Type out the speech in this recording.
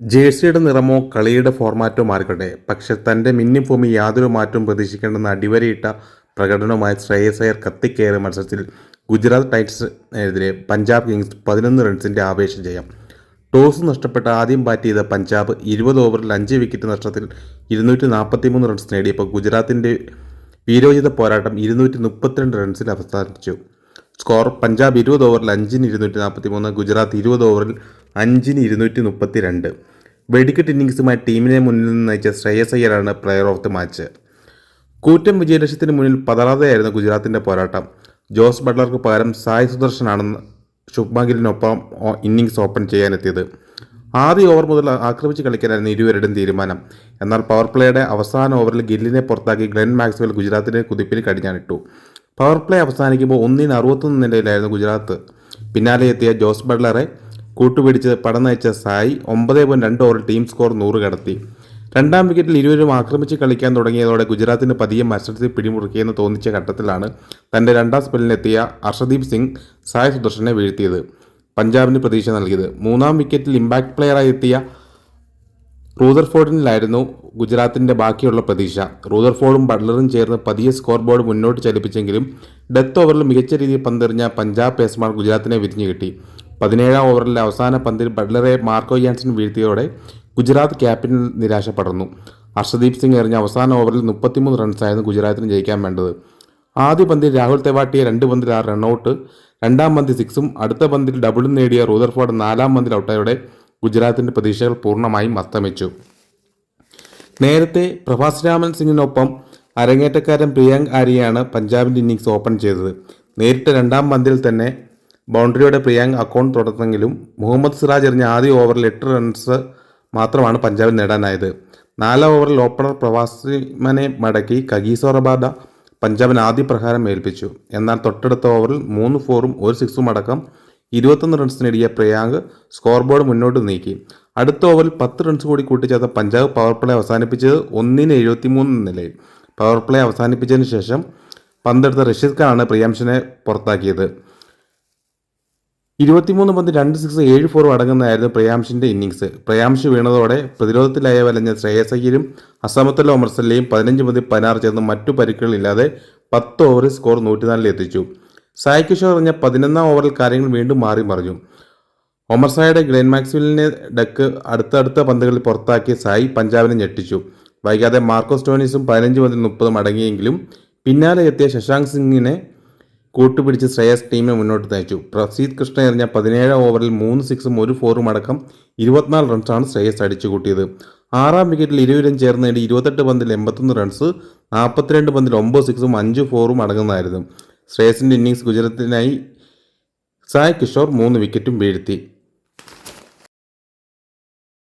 ജേഴ്സിയുടെ നിറമോ കളിയുടെ ഫോർമാറ്റോ മാറിക്കട്ടെ. പക്ഷെ തന്റെ മിന്നി ഭൂമി യാതൊരു മാറ്റവും പ്രതീക്ഷിക്കേണ്ടെന്ന അടിവരയിട്ട പ്രകടനവുമായി ശ്രേയസ് അയ്യർ കത്തിക്കയറിയ മത്സരത്തിൽ ഗുജറാത്ത് ടൈറ്റ്സിനെതിരെ പഞ്ചാബ് കിങ്സ് പതിനൊന്ന് റൺസിന്റെ ആവേശം ജയം. ടോസ് നഷ്ടപ്പെട്ട ആദ്യം ബാറ്റ് ചെയ്ത പഞ്ചാബ് ഇരുപത് ഓവറിൽ അഞ്ച് വിക്കറ്റ് നഷ്ടത്തിൽ ഇരുന്നൂറ്റി നാൽപ്പത്തി മൂന്ന് റൺസ് നേടിയപ്പോൾ ഗുജറാത്തിന്റെ വീരോചിത പോരാട്ടം ഇരുന്നൂറ്റി മുപ്പത്തിരണ്ട് റൺസിൽ അവസാനിച്ചു സ്കോർ പഞ്ചാബ് ഇരുപത് ഓവറിൽ അഞ്ചിന് ഇരുന്നൂറ്റി നാൽപ്പത്തി മൂന്ന് ഗുജറാത്ത് ഇരുപത് ഓവറിൽ അഞ്ചിന് ഇരുന്നൂറ്റി മുപ്പത്തി രണ്ട് വെടിക്കെട്ട് ഇന്നിങ്സുമായി ടീമിനെ മുന്നിൽ നിന്ന് നയിച്ച ശ്രേയസ് അയ്യരാണ് പ്ലെയർ ഓഫ് ദി മാച്ച് കൂറ്റൻ വിജയലക്ഷ്യത്തിന് മുന്നിൽ പതറാതെയായിരുന്നു ഗുജറാത്തിന്റെ പോരാട്ടം. ജോസ് ബട്ട്ലർക്ക് പകരം സായ് സുദർശനാണെന്ന് ശുഭ്മാഗിലിനൊപ്പം ഇന്നിങ്സ് ഓപ്പൺ ചെയ്യാനെത്തിയത്. ആദ്യ ഓവർ മുതൽ ആക്രമിച്ച് കളിക്കാനായിരുന്നു ഇരുവരുടെയും തീരുമാനം. എന്നാൽ പവർ പ്ലേയുടെ അവസാന ഓവറിൽ ഗില്ലിനെ പുറത്താക്കി ഗ്ലെൻ മാക്സ്വെൽ ഗുജറാത്തിന്റെ കുതിപ്പിൽ കടിഞ്ഞാണിട്ടു. പവർ പ്ലേ അവസാനിക്കുമ്പോൾ ഒന്നിന് അറുപത്തൊന്ന് നിലയിലായിരുന്നു ഗുജറാത്ത്. പിന്നാലെ എത്തിയ ജോസ് ബട്ട്ലറെ കൂട്ടുപിടിച്ച് പടം നയിച്ച സായി ഒമ്പത് പോയിന്റ് രണ്ട് ഓവറിൽ ടീം സ്കോർ നൂറ് കടത്തി. രണ്ടാം വിക്കറ്റിൽ ഇരുവരും ആക്രമിച്ച് കളിക്കാൻ തുടങ്ങിയതോടെ ഗുജറാത്തിന് പതിയെ മത്സരത്തിൽ പിടിമുറുക്കിയെന്ന് തോന്നിച്ച ഘട്ടത്തിലാണ് തന്റെ രണ്ടാം സ്പെല്ലിനെത്തിയ അർഷദീപ് സിംഗ് സായ് സുദർശനെ വീഴ്ത്തിയത്. പഞ്ചാബിന് പ്രതീക്ഷ നൽകിയത്. മൂന്നാം വിക്കറ്റിൽ ഇമ്പാക്ട് പ്ലെയറായി എത്തിയ റൂദർഫോർഡിനിലായിരുന്നു ഗുജറാത്തിന്റെ ബാക്കിയുള്ള പ്രതീക്ഷ. റൂദർഫോർഡും ബട്ട്ലറും ചേർന്ന് പതിയെ സ്കോർ ബോർഡ് മുന്നോട്ട് ചലിപ്പിച്ചെങ്കിലും ഡെത്ത് ഓവറിൽ മികച്ച രീതിയിൽ പന്തെറിഞ്ഞ പഞ്ചാബ് പേസ്മാർ ഗുജറാത്തിനെ വിരിഞ്ഞു കിട്ടി. പതിനേഴാം ഓവറിലെ അവസാന പന്തിൽ ബട്ട്ലറെ മാർക്കോ യാൻസൺ വീഴ്ത്തിയതോടെ ഗുജറാത്ത് ക്യാപ്റ്റൻ നിരാശപ്പെടുന്നു. അർഷദീപ് സിംഗ് എറിഞ്ഞ അവസാന ഓവറിൽ മുപ്പത്തിമൂന്ന് റൺസായിരുന്നു ഗുജറാത്തിന് ജയിക്കാൻ വേണ്ടത്. ആദ്യ പന്തിൽ രാഹുൽ തെവാട്ടിയെ രണ്ട് പന്തിൽ ആറ് റണ്ണൌട്ട് രണ്ടാം പന്തിൽ സിക്സും അടുത്ത പന്തിൽ ഡബിളും നേടിയ റൂദർഫോർഡ് നാലാം പന്തിൽ ഔട്ടായോടെ ഗുജറാത്തിന്റെ പ്രതീക്ഷകൾ പൂർണമായും അസ്തമിച്ചു. നേരത്തെ പ്രഭാസ് രാമൻ സിംഗിനൊപ്പം അരങ്ങേറ്റക്കാരൻ പ്രിയങ്ക് ആര്യയാണ് പഞ്ചാബിന്റെ ഇന്നിങ്സ് ഓപ്പൺ ചെയ്തത്. നേരിട്ട് രണ്ടാം പന്തിൽ തന്നെ ബൗണ്ടറിയോടെ പ്രിയാങ്ക് അക്കൗണ്ട് തുടർന്നെങ്കിലും മുഹമ്മദ് സിറാജ് എറിഞ്ഞ ആദ്യ ഓവറിൽ എട്ട് റൺസ് മാത്രമാണ് പഞ്ചാബിന് നേടാനായത്. നാലാം ഓവറിൽ ഓപ്പണർ പ്രവാസിമനെ മടക്കി കഗീസോ റബാദ പഞ്ചാബിന് ആദ്യ പ്രഹാരം ഏൽപ്പിച്ചു. എന്നാൽ തൊട്ടടുത്ത ഓവറിൽ മൂന്ന് ഫോറും ഒരു സിക്സും അടക്കം ഇരുപത്തൊന്ന് റൺസ് നേടിയ പ്രിയാങ്ക് സ്കോർ ബോർഡ് മുന്നോട്ട് നീക്കി. അടുത്ത ഓവറിൽ പത്ത് റൺസ് കൂടി കൂട്ടിച്ചേർത്ത പഞ്ചാബ് പവർ പ്ലേ അവസാനിപ്പിച്ചത് ഒന്നിന് എഴുപത്തിമൂന്ന് നിലയിൽ. പവർ പ്ലേ അവസാനിപ്പിച്ചതിന് ശേഷം പന്തെടുത്ത റഷീദ് ഖാനാണ് പ്രിയാംശനെ പുറത്താക്കിയത്. ഇരുപത്തിമൂന്ന് പന്ത് രണ്ട് സിക്സ് ഏഴ് ഫോറും അടങ്ങുന്നതായിരുന്നു പ്രയാംഷിന്റെ ഇന്നിങ്സ് പ്രയാംഷ് വീണതോടെ പ്രതിരോധത്തിലായ വലഞ്ഞ ശ്രേയസ് അസമത്തല്ല ഒമർസല്ലയും പതിനഞ്ച് പന്തിൽ പതിനാറ് ചേർന്ന് മറ്റു പരിക്കുകളില്ലാതെ പത്ത് ഓവറിൽ സ്കോർ നൂറ്റിനാലിൽ എത്തിച്ചു. സായ് കിഷോർ എറിഞ്ഞ പതിനൊന്നാം ഓവറിൽ കാര്യങ്ങൾ വീണ്ടും മാറി മറിഞ്ഞു. ഒമർ സായുടെ ഗ്ലെൻ മാക്സ്വെല്ലിനെ ഡക്ക് അടുത്തടുത്ത പന്തുകളിൽ പുറത്താക്കിയ സായി പഞ്ചാബിനെ ഞെട്ടിച്ചു. വൈകാതെ മാർക്കോ സ്റ്റോണിസും പതിനഞ്ച് പന്തിൽ മുപ്പതും അടങ്ങിയെങ്കിലും പിന്നാലെ എത്തിയ ശശാങ്ക് സിംഗിനെ കൂട്ടുപിടിച്ച് ശ്രേയസ് ടീമിനെ മുന്നോട്ട് നയിച്ചു. പ്രസീദ് കൃഷ്ണ എറിഞ്ഞ പതിനേഴാം ഓവറിൽ മൂന്ന് സിക്സും ഒരു ഫോറും അടക്കം ഇരുപത്തിനാല് റൺസാണ് ശ്രേയസ് അടിച്ചുകൂട്ടിയത്. ആറാം വിക്കറ്റിൽ ഇരുവരും ചേർന്ന് നേടി ഇരുപത്തെട്ട് പന്തിൽ എൺപത്തൊന്ന് റൺസ് നാൽപ്പത്തിരണ്ട് പന്തിൽ ഒമ്പത് സിക്സും അഞ്ച് ഫോറും അടങ്ങുന്നതായിരുന്നു. ശ്രേയസിന്റെ ഇന്നിങ്സ് ഗുജറാത്തിനായി സായ് കിഷോർ മൂന്ന് വിക്കറ്റും വീഴ്ത്തി.